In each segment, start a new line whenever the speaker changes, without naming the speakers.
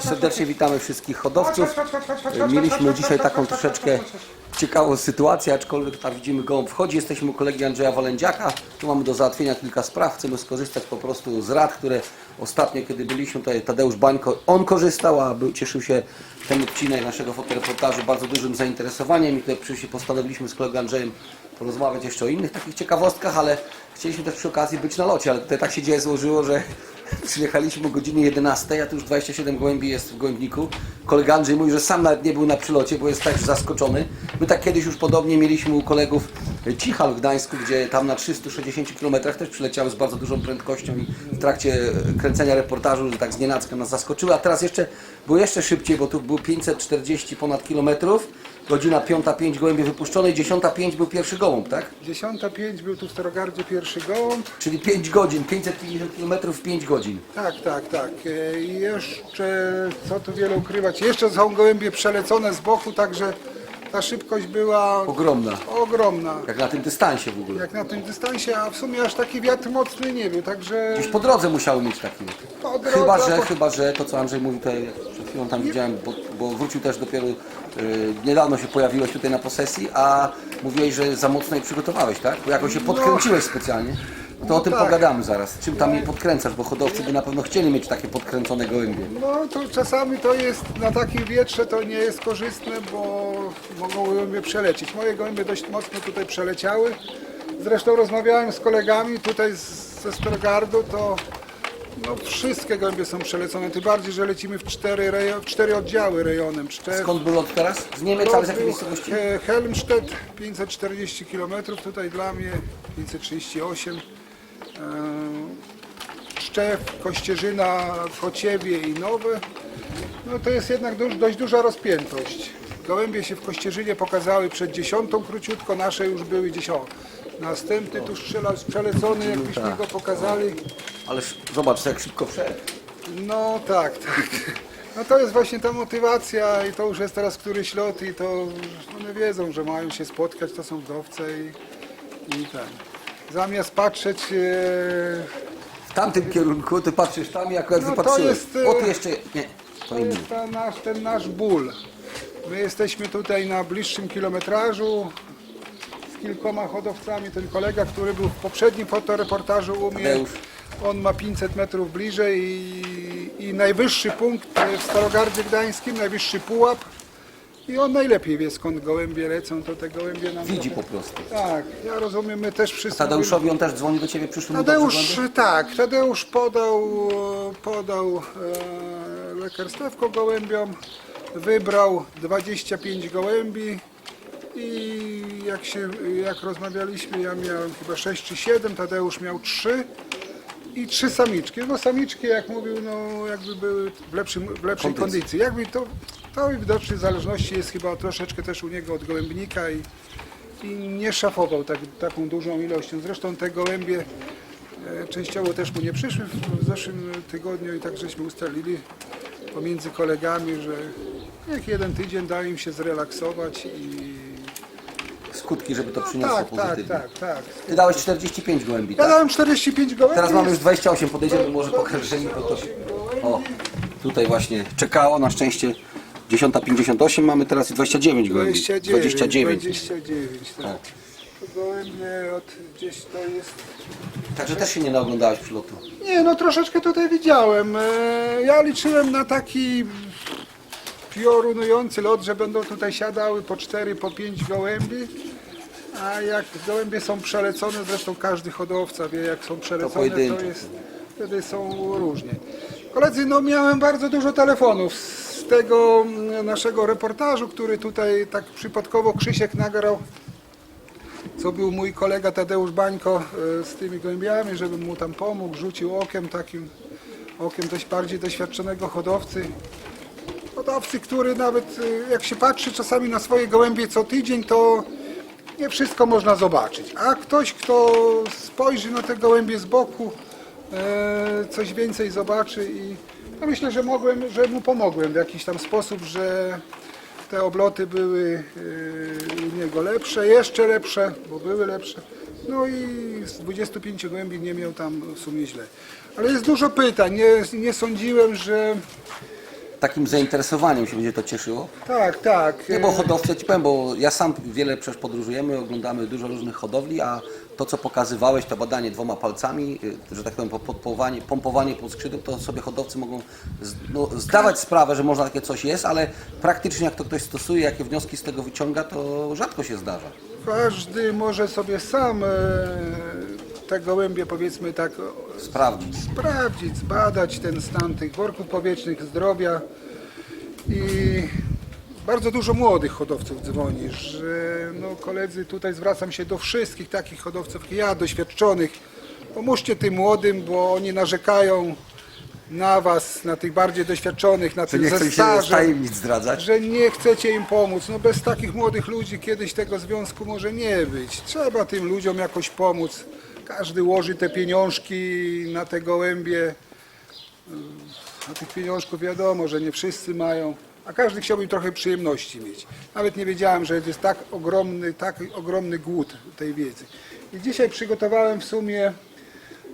Serdecznie witamy wszystkich hodowców. Mieliśmy dzisiaj taką troszeczkę ciekawą sytuację, aczkolwiek tam widzimy gołąb wchodzi. Jesteśmy u kolegi Andrzeja Walędziaka. Tu mamy do załatwienia kilka spraw. Chcemy skorzystać po prostu z rad, które ostatnio, kiedy byliśmy tutaj, Tadeusz Bańko, on korzystał, a był, cieszył się ten odcinek naszego fotoreportażu bardzo dużym zainteresowaniem i tutaj przyszli, postanowiliśmy z kolegą Andrzejem porozmawiać jeszcze o innych takich ciekawostkach, ale chcieliśmy też przy okazji być na locie, ale tutaj tak się dzieje złożyło, że przyjechaliśmy o godzinie 11, a tu już 27 gołębi jest w gołębniku. Kolega Andrzej mówi, że sam nawet nie był na przylocie, bo jest tak zaskoczony. My tak kiedyś już podobnie mieliśmy u kolegów Cichal w Gdańsku, gdzie tam na 360 km też przyleciały z bardzo dużą prędkością i w trakcie kręcenia reportażu, że tak z nienacka nas zaskoczyły, a teraz jeszcze było jeszcze szybciej, bo tu było 540 ponad kilometrów, godzina 5.05 gołębie wypuszczone i 10.05 był pierwszy gołąb, tak?
10.05 był tu w Starogardzie pierwszy gołąb.
Czyli 5 godzin, 550 km w 5 godzin.
Tak, tak, tak. E, I jeszcze, co tu wiele ukrywać, jeszcze są gołębie przelecone z boku, także ta szybkość była
Ogromna.
ogromna.
Jak na tym dystansie w ogóle.
Jak na tym dystansie, a w sumie aż taki wiatr mocny nie był, także
Gdzieś po drodze musiały mieć taki.
po drodze,
Chyba, że,
po-
chyba, że to co Andrzej mówił tutaj, chwilą tam widziałem, bo, bo wrócił też dopiero, y, niedawno się pojawiłeś tutaj na posesji, a mówiłeś, że za mocno je przygotowałeś, tak? Bo jakoś się podkręciłeś specjalnie. No to o tym
tak.
pogadamy zaraz. Czym tam je podkręcasz, bo hodowcy by na pewno chcieli mieć takie podkręcone gołębie.
No to czasami to jest na takim wietrze to nie jest korzystne, bo mogą gołębie przelecieć. Moje gołębie dość mocno tutaj przeleciały. Zresztą rozmawiałem z kolegami tutaj z- ze Stargardu, to no, wszystkie gołębie są przelecone, tym bardziej, że lecimy w cztery, rejo- w cztery oddziały rejonem. Cztery,
Skąd był lot teraz? Z Niemiec, ale z jakiej miejscowości?
He- Helmstedt 540 km, tutaj dla mnie 538. E, Szczep, Kościerzyna, Kociewie i Nowe. No to jest jednak duż, dość duża rozpiętość. Gołębie się w Kościerzynie pokazały przed dziesiątą króciutko, nasze już były gdzieś o. Następny tu strzela, przelecony, jakbyśmy go pokazali.
Ale zobacz, jak szybko wszedł.
No tak, tak. No to jest właśnie ta motywacja i to już jest teraz któryś lot i to one wiedzą, że mają się spotkać, to są wdowce i, i ten. Zamiast patrzeć, e,
W tamtym kierunku, ty patrzysz tam i akurat
No to
wypatrzyłeś.
jest, y-
O, tu jeszcze, nie, to
to jest ta nasz, ten nasz ból. My jesteśmy tutaj na bliższym kilometrażu kilkoma hodowcami. Ten kolega, który był w poprzednim fotoreportażu u mnie, on ma 500 metrów bliżej i, i najwyższy punkt w Starogardzie Gdańskim, najwyższy pułap. I on najlepiej wie skąd gołębie lecą, to te gołębie nam
Widzi
trochę-
po prostu.
Tak, ja rozumiem, my też wszyscy
Tadeuszowi on też dzwoni do ciebie w przyszłym
Tadeusz, tak, Tadeusz podał, podał e, lekarstewko gołębiom, wybrał 25 gołębi i jak, się, jak rozmawialiśmy, ja miałem chyba 6 czy 7, Tadeusz miał 3 i trzy samiczki. No samiczki, jak mówił, no jakby były w, lepszym, w lepszej
Kondycji.
kondycji. Jakby to, to widocznie w zależności jest chyba troszeczkę też u niego od gołębnika i, i nie szafował tak, taką dużą ilością. Zresztą te gołębie e, częściowo też mu nie przyszły w, w zeszłym tygodniu i tak żeśmy ustalili pomiędzy kolegami, że jak jeden tydzień da im się zrelaksować i
Skutki, żeby to przyniosło
tak, tak,
pozytywnie.
tak, tak.
Ty dałeś 45 gołębi,
Ja
tak?
dałem 45 gołębi.
Teraz mamy już 28, podejdziemy może pokażemy to, to. O, tutaj właśnie czekało, na szczęście 10.58 mamy teraz i 29 gołębi.
29.
29.
29, tak. To gołębie od gdzieś to jest...
Także też się nie naoglądałeś przylotu.
Nie, no troszeczkę tutaj widziałem. E, Ja liczyłem na taki piorunujący lot, że będą tutaj siadały po 4, po 5 gołębi. A jak gołębie są przelecone, zresztą każdy hodowca wie jak są przelecone, to,
pojedynczo.
jest, wtedy są różnie. Koledzy, no miałem bardzo dużo telefonów z tego mm, naszego reportażu, który tutaj tak przypadkowo Krzysiek nagrał co był mój kolega Tadeusz Bańko e, z tymi gołębiami, żebym mu tam pomógł, rzucił okiem takim, okiem dość bardziej doświadczonego hodowcy. Hodowcy, który nawet e, jak się patrzy czasami na swoje gołębie co tydzień, to nie wszystko można zobaczyć. A ktoś, kto spojrzy na te gołębie z boku, e, coś więcej zobaczy i no myślę, że mogłem, że mu pomogłem w jakiś tam sposób, że te obloty były yy, u niego lepsze, jeszcze lepsze, bo były lepsze. No i z 25 głębi nie miał tam w sumie źle. Ale jest dużo pytań. Nie, nie sądziłem, że
takim zainteresowaniem się będzie to cieszyło.
Tak, tak.
Nie, bo hodowcy, ci powiem, bo ja sam wiele przecież podróżujemy, oglądamy dużo różnych hodowli, a to, co pokazywałeś, to badanie dwoma palcami, y, że tak powiem, po- podpowanie, pompowanie pod skrzydłem, to sobie hodowcy mogą no, zdawać sprawę, że można takie coś jest, ale praktycznie jak to ktoś stosuje, jakie wnioski z tego wyciąga, to rzadko się zdarza.
Każdy może sobie sam e, te gołębie, powiedzmy tak,
Sprawdzić.
sprawdzić, zbadać ten stan tych worków powietrznych, zdrowia i bardzo dużo młodych hodowców dzwoni, że no koledzy, tutaj zwracam się do wszystkich takich hodowców jak ja, doświadczonych, pomóżcie tym młodym, bo oni narzekają na was, na tych bardziej doświadczonych, na tych
nie
ze
chcę się
stażem,
tajemnic zdradzać.
że nie chcecie im pomóc. No bez takich młodych ludzi kiedyś tego związku może nie być. Trzeba tym ludziom jakoś pomóc. Każdy łoży te pieniążki na te gołębie. A tych pieniążków wiadomo, że nie wszyscy mają, a każdy chciałby trochę przyjemności mieć. Nawet nie wiedziałem, że jest tak ogromny, tak ogromny głód tej wiedzy. I dzisiaj przygotowałem w sumie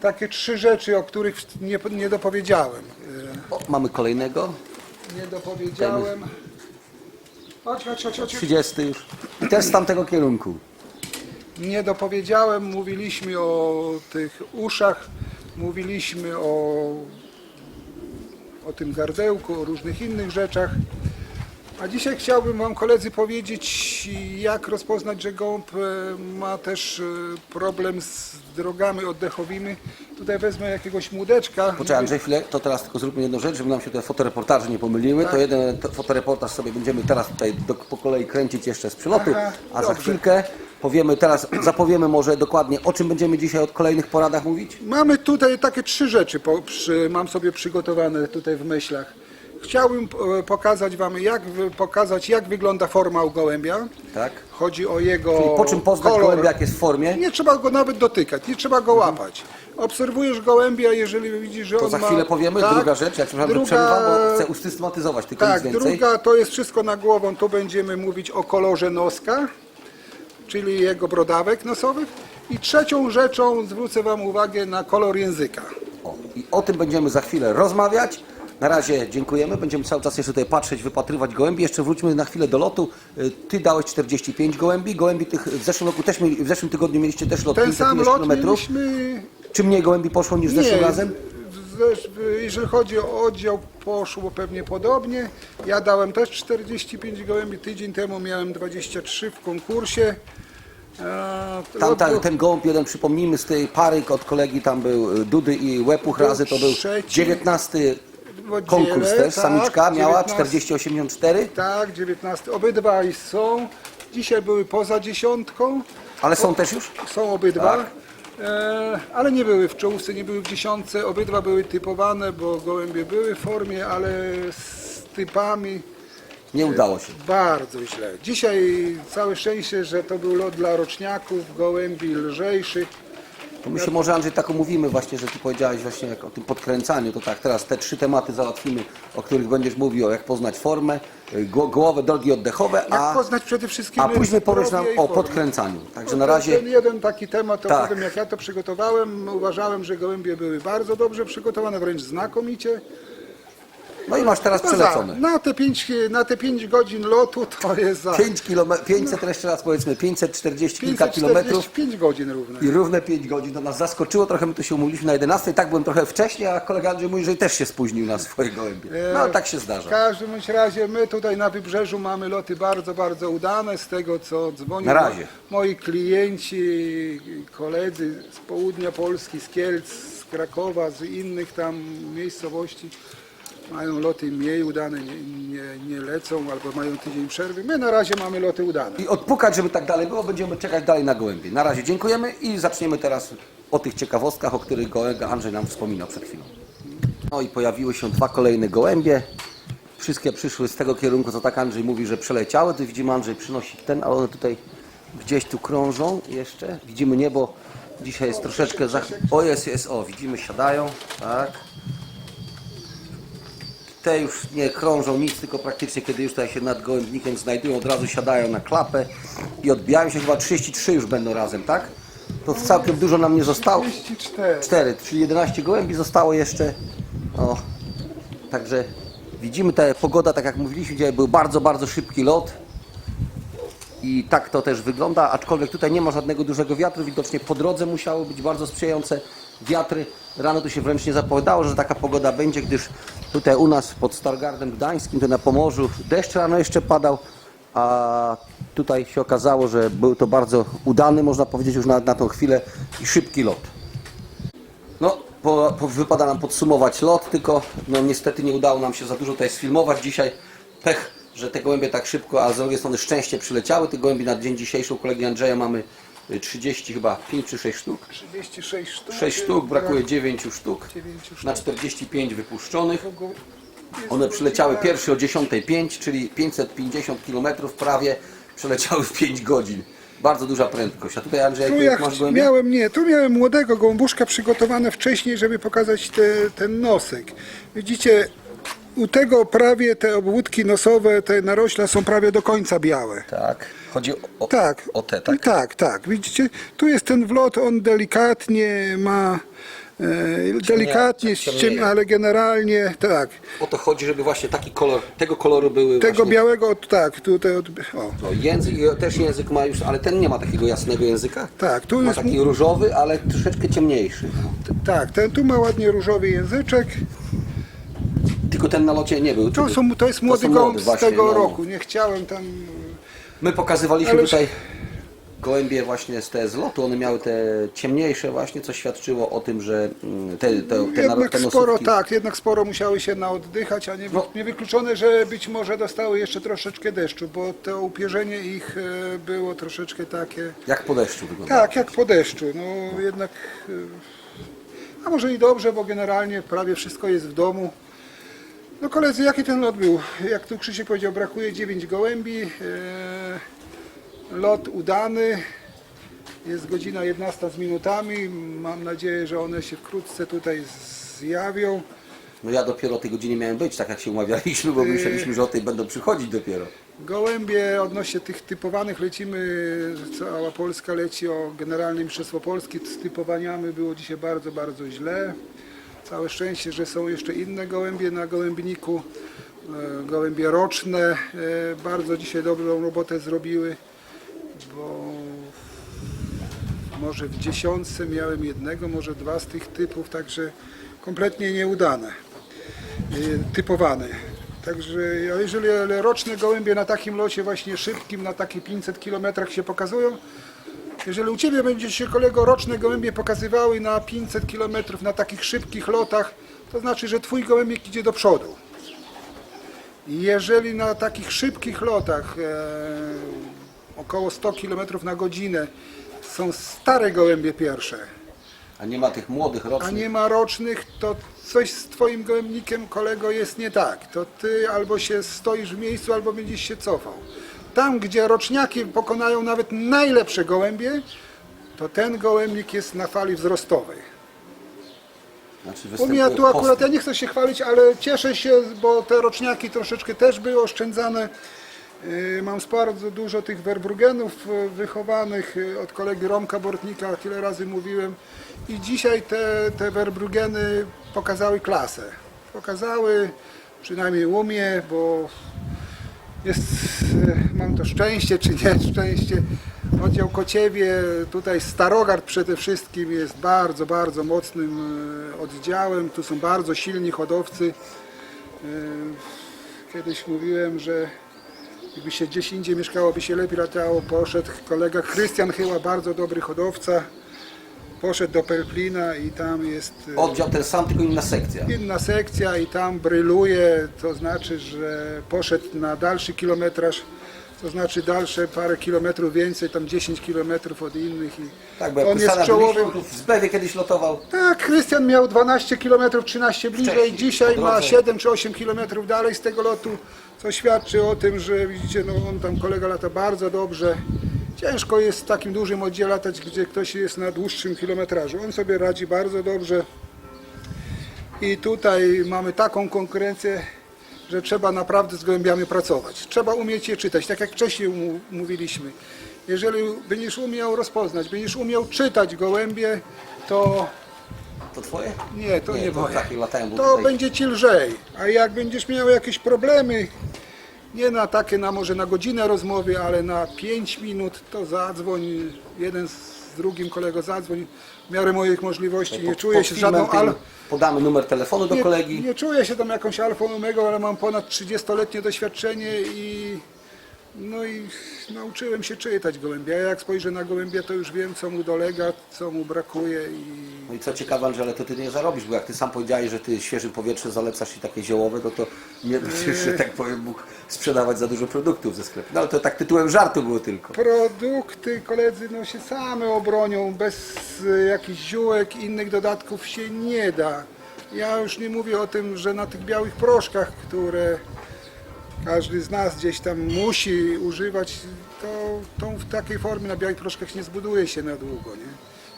takie trzy rzeczy, o których nie, nie dopowiedziałem.
O, mamy kolejnego,
Nie dopowiedziałem. Chodź, chodź, chodź, chodź.
30 już. I też z tamtego kierunku.
Nie dopowiedziałem, mówiliśmy o tych uszach, mówiliśmy o, o tym gardełku, o różnych innych rzeczach. A dzisiaj chciałbym Wam koledzy powiedzieć, jak rozpoznać, że gołąb e, ma też e, problem z drogami oddechowymi. Tutaj wezmę jakiegoś młodeczka.
Poczekaj Andrzej, chwilę, to teraz tylko zróbmy jedną rzecz, żeby nam się te fotoreportaże nie pomyliły.
Tak.
To jeden fotoreportaż sobie będziemy teraz tutaj do, po kolei kręcić jeszcze z przylotu,
Aha,
a za
dobrze.
chwilkę powiemy teraz, zapowiemy może dokładnie o czym będziemy dzisiaj od kolejnych poradach mówić.
Mamy tutaj takie trzy rzeczy, po, przy, mam sobie przygotowane tutaj w myślach. Chciałbym e, pokazać Wam, jak, pokazać, jak wygląda forma u gołębia.
Tak?
Chodzi o jego
Czyli po czym poznać
kolor.
gołębia, jak jest w formie?
Nie trzeba go nawet dotykać, nie trzeba go łapać. Obserwujesz gołębia, jeżeli widzisz, że
To
on
za
ma...
chwilę powiemy.
Tak.
Druga rzecz, jak przepraszam,
Druga-
przerywam, bo chcę usystematyzować tylko
Tak,
nic więcej.
druga to jest wszystko na głową, tu będziemy mówić o kolorze noska, czyli jego brodawek nosowych. I trzecią rzeczą zwrócę Wam uwagę na kolor języka.
O, I o tym będziemy za chwilę rozmawiać. Na razie dziękujemy. Będziemy cały czas jeszcze tutaj patrzeć, wypatrywać gołębi. Jeszcze wróćmy na chwilę do lotu. Y, Ty dałeś 45 gołębi. Gołębi tych w zeszłym roku też mieli, w zeszłym tygodniu mieliście też lot
Ten
500
sam lot
kilometrów.
mieliśmy
Czy mniej gołębi poszło niż zeszłym razem?
Jeżeli chodzi o oddział, poszło pewnie podobnie. Ja dałem też 45 gołębi. Tydzień temu miałem 23 w konkursie. E,
Tam, ta, ten gołąb jeden, przypomnijmy, z tej pary od kolegi tam był y, Dudy i Łepuch
Był
razy, to był
trzeci
19
w oddziale,
konkurs też.
tak,
Samiczka miała
19.
40,84,
Tak, 19. Obydwaj są. Dzisiaj były poza dziesiątką.
ale są też już?
Są obydwa.
Tak.
E, ale nie były w czołówce, nie były w dziesiątce. Obydwa były typowane, bo gołębie były w formie, ale z typami
Nie udało się.
bardzo źle. Dzisiaj całe szczęście, że to był lot dla roczniaków, gołębi lżejszych.
To my się może Andrzej tak omówimy właśnie, że Ty powiedziałeś właśnie jak o tym podkręcaniu, to tak, teraz te trzy tematy załatwimy, o których będziesz mówił, jak poznać formę, y, gło- głowę, drogi oddechowe,
Jak
a,
poznać przede wszystkim
a później powiesz nam
zdrowie i
o
formę.
podkręcaniu. Także
No
na razie
Ten jeden taki temat,
Tak.
jak ja to przygotowałem. Uważałem, że gołębie były bardzo dobrze przygotowane, wręcz znakomicie.
No i masz teraz
No za,
przelecone.
na, te 5, na te 5 godzin lotu to jest za
5 km, 500 jeszcze raz powiedzmy, 540 kilka kilometrów
545 godzin równe.
i równe 5 godzin. To nas zaskoczyło, trochę my tu się umówiliśmy na 11, tak byłem trochę wcześniej, a kolega Andrzej mówi, że też się spóźnił na swoje gołębie. No ale tak się
W
zdarza.
każdym bądź razie my tutaj na Wybrzeżu mamy loty bardzo, bardzo udane z tego co dzwonią
Na razie.
moi klienci, koledzy z południa Polski, z Kielc, z Krakowa, z innych tam miejscowości. Mają loty mniej udane, nie, nie, nie lecą albo mają tydzień przerwy. My na razie mamy loty udane.
I odpukać, żeby tak dalej było, będziemy czekać dalej na gołębie. Na razie dziękujemy i zaczniemy teraz o tych ciekawostkach, o których kolega Andrzej nam wspominał przed chwilą. No i pojawiły się dwa kolejne gołębie. Wszystkie przyszły z tego kierunku, co tak Andrzej mówi, że przeleciały. Tu widzimy, Andrzej przynosi ten, ale one tutaj gdzieś tu krążą jeszcze. Widzimy niebo. Dzisiaj jest troszeczkę za... O, jest, jest, o, widzimy, siadają, tak. Te już nie krążą nic, tylko praktycznie kiedy już tutaj się nad gołębnikiem znajdują, od razu siadają na klapę i odbijają się. Chyba 33 już będą razem, tak? To całkiem dużo nam nie zostało.
34.
4, czyli 11 gołębi zostało jeszcze. O, także Widzimy tę pogoda, tak jak mówiliśmy, dzisiaj był bardzo, bardzo szybki lot. I tak to też wygląda, aczkolwiek tutaj nie ma żadnego dużego wiatru, widocznie po drodze musiały być bardzo sprzyjające wiatry. Rano tu się wręcz nie zapowiadało, że taka pogoda będzie, gdyż tutaj u nas pod Stargardem Gdańskim, to na Pomorzu, deszcz rano jeszcze padał, a tutaj się okazało, że był to bardzo udany, można powiedzieć już na, na tą chwilę i szybki lot. No, po, po, wypada nam podsumować lot, tylko no, niestety nie udało nam się za dużo tutaj sfilmować dzisiaj. Pech, że te gołębie tak szybko, a z drugiej strony szczęście przyleciały. Tych gołębi na dzień dzisiejszy u kolegi Andrzeja mamy 30 chyba 5 czy 6 sztuk.
36 sztuk.
6 sztuk, brakuje 9 sztuk.
9 sztuk.
Na 45 wypuszczonych. One przyleciały pierwszy o 10.05, czyli 550 km prawie przeleciały w 5 godzin. Bardzo duża prędkość. A tutaj Andrzej,
Tu jak
masz gołębie?
miałem, nie, tu miałem młodego gołąbuszka przygotowane wcześniej, żeby pokazać te, ten nosek. Widzicie, u tego prawie te obwódki nosowe, te narośla są prawie do końca białe.
Tak. Chodzi o,
Tak.
o te, tak?
tak, tak. Widzicie, tu jest ten wlot, on delikatnie ma, e, delikatnie ściemnia, ale generalnie tak.
O to chodzi, żeby właśnie taki kolor, tego koloru były
Tego
właśnie,
białego, tak, tutaj, od, o.
język, też język ma już, ale ten nie ma takiego jasnego języka.
Tak, tu
Ma
jest,
taki różowy, ale troszeczkę ciemniejszy.
tak, ten tu ma ładnie różowy języczek.
Tylko ten na locie nie był.
To, są, to jest młody
są
gołąb z tego
no.
roku. Nie chciałem tam.
My pokazywaliśmy
Ale-
tutaj gołębie właśnie z te z lotu, one miały te ciemniejsze właśnie, co świadczyło o tym, że mm, te, te, te,
Jednak
te
sporo, tak, jednak sporo musiały się naoddychać, a nie,
No.
niewykluczone, że być może dostały jeszcze troszeczkę deszczu, bo to upierzenie ich e, było troszeczkę takie.
jak po deszczu wygląda.
Tak, jak po deszczu. No jednak. e, A może i dobrze, bo generalnie prawie wszystko jest w domu. No koledzy, jaki ten lot był? Jak tu Krzysiek powiedział, brakuje 9 gołębi. E, lot udany. Jest godzina 11 z minutami. Mam nadzieję, że one się wkrótce tutaj zjawią.
No ja dopiero o tej godzinie miałem być, tak jak się umawialiśmy, bo myśleliśmy, że o tej będą przychodzić dopiero.
Gołębie odnośnie tych typowanych lecimy, cała Polska leci o Generalne Mistrzostwo Polski. Z typowaniami było dzisiaj bardzo, bardzo źle. Całe szczęście, że są jeszcze inne gołębie na gołębniku. E, Gołębie roczne e, bardzo dzisiaj dobrą robotę zrobiły, bo może w dziesiątce miałem jednego, może dwa z tych typów, także kompletnie nieudane y, typowane. Także jeżeli roczne gołębie na takim locie właśnie szybkim, na takich 500 km się pokazują, jeżeli u Ciebie będzie się kolego roczne gołębie pokazywały na 500 km na takich szybkich lotach, to znaczy, że Twój gołębik idzie do przodu. Jeżeli na takich szybkich lotach e, około 100 km na godzinę są stare gołębie pierwsze,
A nie ma tych młodych
a
rocznych.
nie ma rocznych, to coś z Twoim gołębnikiem, kolego, jest nie tak. To Ty albo się stoisz w miejscu, albo będziesz się cofał. Tam, gdzie roczniaki pokonają nawet najlepsze gołębie, to ten gołębnik jest na fali wzrostowej.
Znaczy
U
występuje
mnie tu akurat,
postęp.
ja nie chcę się chwalić, ale cieszę się, bo te roczniaki troszeczkę też były oszczędzane. Yy, Mam bardzo dużo tych Werbrugenów yy, wychowanych yy, od kolegi Romka Bortnika, tyle razy mówiłem. I dzisiaj te, te Werbrugeny pokazały klasę. Pokazały, przynajmniej u mnie, bo jest, e, mam to szczęście czy nie szczęście, oddział Kociewie, tutaj Starogard przede wszystkim jest bardzo, bardzo mocnym e, oddziałem, tu są bardzo silni hodowcy. E, Kiedyś mówiłem, że jakby się gdzieś indziej mieszkało, by się lepiej latało, poszedł kolega Krystian Chyła, bardzo dobry hodowca, poszedł do Pelplina i tam jest... e,
Oddział ten sam, tylko inna sekcja.
Inna sekcja i tam bryluje, to znaczy, że poszedł na dalszy kilometraż, to znaczy dalsze parę kilometrów więcej, tam 10 kilometrów od innych. I
Tak, bo jak
on jest czołowym.
byliśmy, w Zbewie kiedyś lotował.
Tak, Krystian miał 12 km, 13 bliżej,
Wcześniej,
dzisiaj ma
drodze.
7 czy 8 km dalej z tego lotu, co świadczy o tym, że widzicie, no on tam kolega lata bardzo dobrze. Ciężko jest w takim dużym oddziale latać, gdzie ktoś jest na dłuższym kilometrażu. On sobie radzi bardzo dobrze. I tutaj mamy taką konkurencję, że trzeba naprawdę z gołębiami pracować. Trzeba umieć je czytać, tak jak wcześniej mówiliśmy. Jeżeli będziesz umiał rozpoznać, będziesz umiał czytać gołębie, to
To twoje?
Nie, to nie,
to
moje.
takie latają,
To
tutaj-
będzie ci lżej. A jak będziesz miał jakieś problemy, nie na takie, na może na godzinę rozmowy, ale na 5 minut, to zadzwoń. Jeden z drugim kolego zadzwoń. W miarę moich możliwości. Nie
pod-
czuję się
filmem
żadną
tym
al...
Podamy numer telefonu do
nie,
kolegi.
nie czuję się tam jakąś alfą omegą, ale mam ponad 30-letnie doświadczenie i no i nauczyłem się czytać gołębia. Jak spojrzę na gołębia, to już wiem, co mu dolega, co mu brakuje i
No i co ciekawe, Andrzej, to ty nie zarobisz, bo jak ty sam powiedziałeś, że ty świeżym powietrze zalecasz i takie ziołowe, no to nie będziesz, że tak powiem, mógł sprzedawać za dużo produktów ze sklepu. No ale to tak tytułem żartu było tylko.
Produkty koledzy no, się same obronią, bez e, jakichś ziółek, innych dodatków się nie da. Ja już nie mówię o tym, że na tych białych proszkach, które każdy z nas gdzieś tam musi używać, to tą w takiej formie na białych proszkach nie zbuduje się na długo. Nie?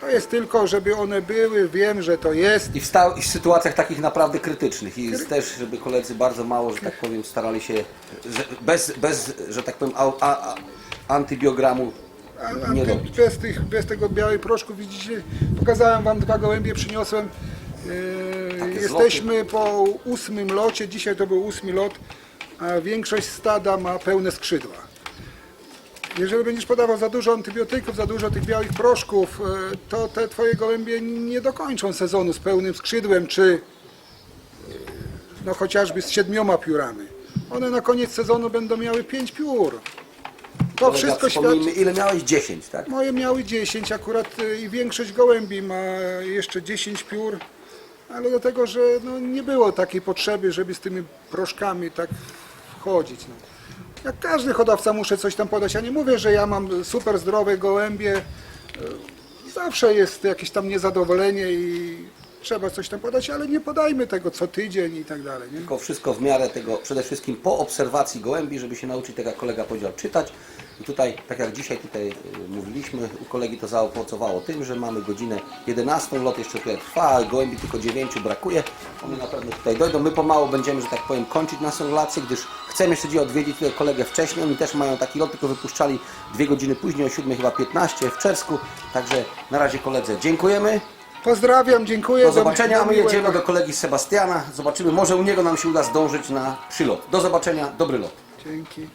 To jest tylko, żeby one były, wiem, że to jest.
I w, sta- i w sytuacjach takich naprawdę krytycznych i też, żeby koledzy bardzo mało, że tak powiem, starali się, że bez, bez że tak powiem, a, a, a, antybiogramu
A, a
nie
ty,
robić.
bez, tych, bez tego białej proszku widzicie, pokazałem wam dwa gołębie, przyniosłem.
Takie
jesteśmy po ósmym locie, dzisiaj to był ósmy lot, a większość stada ma pełne skrzydła. Jeżeli będziesz podawał za dużo antybiotyków, za dużo tych białych proszków, e, to te twoje gołębie nie dokończą sezonu z pełnym skrzydłem, czy e, no chociażby z siedmioma piórami. One na koniec sezonu będą miały pięć piór. To
Kolega,
wszystko świadczy.
ile miałeś? 10, tak?
Moje miały 10 akurat y, i większość gołębi ma jeszcze 10 piór, ale do tego, że no, nie było takiej potrzeby, żeby z tymi proszkami tak wchodzić. No. Jak każdy hodowca muszę coś tam podać. Ja nie mówię, że ja mam super zdrowe gołębie. Y, Zawsze jest jakieś tam niezadowolenie i trzeba coś tam podać, ale nie podajmy tego co tydzień i tak dalej. Nie?
Tylko wszystko w miarę tego, przede wszystkim po obserwacji gołębi, żeby się nauczyć, tak jak kolega powiedział, czytać. I tutaj, tak jak dzisiaj tutaj y, mówiliśmy, u kolegi to zaowocowało tym, że mamy godzinę 11, lot jeszcze tutaj trwa, gołębi tylko 9 brakuje. One na pewno tutaj dojdą. My pomału będziemy, że tak powiem, kończyć naszą relację, gdyż chcemy jeszcze dzisiaj odwiedzić tutaj kolegę wcześniej. Oni też mają taki lot, tylko wypuszczali dwie godziny później, o 7 chyba 15 w Czersku. Także na razie koledze dziękujemy.
Pozdrawiam, dziękuję.
Do zobaczenia, a my jedziemy do kolegi Sebastiana. Zobaczymy, może u niego nam się uda zdążyć na przylot. Do zobaczenia, dobry lot.
Dzięki.